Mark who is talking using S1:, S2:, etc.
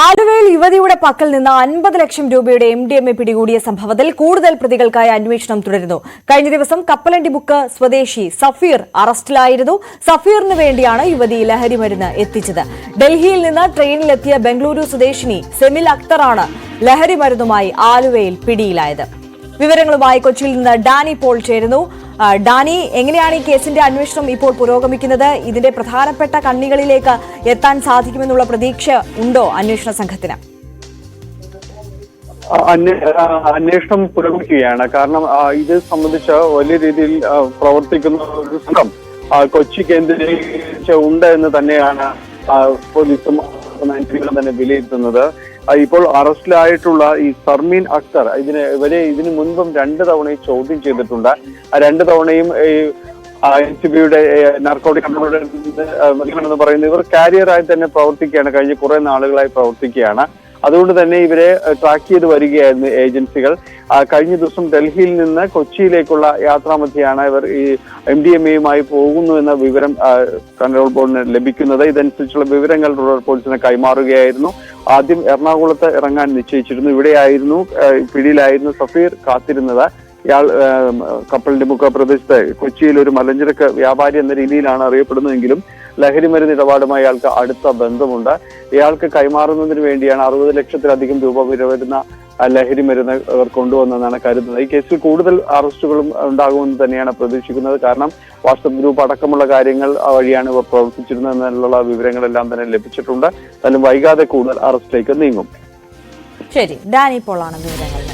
S1: ആലുവയിൽ യുവതിയുടെ പക്കൽ നിന്ന് അൻപത് ലക്ഷം രൂപയുടെ എം ഡി എം എ പിടികൂടിയ സംഭവത്തിൽ കൂടുതൽ പ്രതികൾക്കായി അന്വേഷണം തുടരുന്നു. കഴിഞ്ഞ ദിവസം കപ്പലണ്ടി ബുക്ക് സ്വദേശി സഫീർ അറസ്റ്റിലായിരുന്നു. സഫീറിന് വേണ്ടിയാണ് യുവതി ലഹരി മരുന്ന് എത്തിച്ചത്. ഡൽഹിയിൽ നിന്ന് ട്രെയിനിലെത്തിയ ബംഗളൂരു സ്വദേശിനി സെമിൽ അക്തറാണ് ലഹരി മരുന്നുമായി ആലുവയിൽ പിടിയിലായത്. വിവരങ്ങളുമായി കൊച്ചിയിൽ നിന്ന് ഡാനി പോൾ ചേരുന്നു. ഡാനി എങ്ങനെയാണ് ഈ കേസിന്റെ അന്വേഷണം ഇപ്പോൾ പുരോഗമിക്കുന്നത്? ഇതിന്റെ പ്രധാനപ്പെട്ട കണ്ണികളിലേക്ക് എത്താൻ സാധിക്കുമെന്നുള്ള പ്രതീക്ഷ ഉണ്ടോ അന്വേഷണ സംഘത്തിന്?
S2: അന്വേഷണം പുരോഗമിക്കുകയാണ്. കാരണം ഇത് സംബന്ധിച്ച് വലിയ രീതിയിൽ പ്രവർത്തിക്കുന്ന ഒരു സംഘം കൊച്ചി കേന്ദ്രീകരിച്ച് ഉണ്ട് എന്ന് തന്നെയാണ് പോലീസും തന്നെ വിലയിരുത്തുന്നത്. ഇപ്പോൾ അറസ്റ്റിലായിട്ടുള്ള ഈ സർമീൻ അക്തർ ഇതിന് ഇവരെ ഇതിനു മുൻപും രണ്ട് തവണയും ചോദ്യം ചെയ്തിട്ടുണ്ട് ആ രണ്ട് തവണയും ഈ എൻ സി ബിയുടെ നാർക്കോട്ടിക് കൺട്രോൾ എന്ന് പറയുന്നത് ഇവർ കാരിയറായി തന്നെ പ്രവർത്തിക്കുകയാണ് കഴിഞ്ഞ കുറെ നാളുകളായി പ്രവർത്തിക്കുകയാണ് അതുകൊണ്ട് തന്നെ ഇവരെ ട്രാക്ക് ചെയ്ത് വരികയായിരുന്നു ഏജൻസികൾ. കഴിഞ്ഞ ദിവസം ഡൽഹിയിൽ നിന്ന് കൊച്ചിയിലേക്കുള്ള യാത്രാമധ്യയാണ് ഇവർ ഈ എം ഡി എം എയുമായി പോകുന്നു എന്ന വിവരം കൺട്രോൾ ബോർഡിന് ലഭിക്കുന്നത്. ഇതനുസരിച്ചുള്ള വിവരങ്ങൾ റൂറൽ പോലീസിന് കൈമാറുകയായിരുന്നു. ആദ്യം എറണാകുളത്ത് ഇറങ്ങാൻ നിശ്ചയിച്ചിരുന്നു. ഇവിടെയായിരുന്നു പിടിയിലായിരുന്നു സഫീർ കാത്തിരുന്നത്. ഇയാൾ കപ്പലിന്റെ മുഖ പ്രദേശത്ത് കൊച്ചിയിൽ ഒരു മലഞ്ചരക്ക് വ്യാപാരി എന്ന രീതിയിലാണ് അറിയപ്പെടുന്നതെങ്കിലും ലഹരി മരുന്ന് ഇടപാടുമായി അയാൾക്ക് അടുത്ത ബന്ധമുണ്ട്. ഇയാൾക്ക് കൈമാറുന്നതിന് വേണ്ടിയാണ് അറുപത് ലക്ഷത്തിലധികം രൂപ വില വരുന്ന ലഹരി മരുന്ന് അവർ കൊണ്ടുവന്നെന്നാണ് കരുതുന്നത്. ഈ കേസിൽ കൂടുതൽ അറസ്റ്റുകളും ഉണ്ടാകുമെന്ന് തന്നെയാണ് പ്രതീക്ഷിക്കുന്നത്. കാരണം വാട്സപ്പ് ഗ്രൂപ്പ് അടക്കമുള്ള കാര്യങ്ങൾ വഴിയാണ് ഇവർ പ്രവർത്തിച്ചിരുന്നതെന്നുള്ള വിവരങ്ങളെല്ലാം തന്നെ ലഭിച്ചിട്ടുണ്ട്. എന്നാലും വൈകാതെ കൂടുതൽ അറസ്റ്റിലേക്ക് നീങ്ങും.
S1: ശരി ഡാനി പോളാണ് വിവരങ്ങൾ.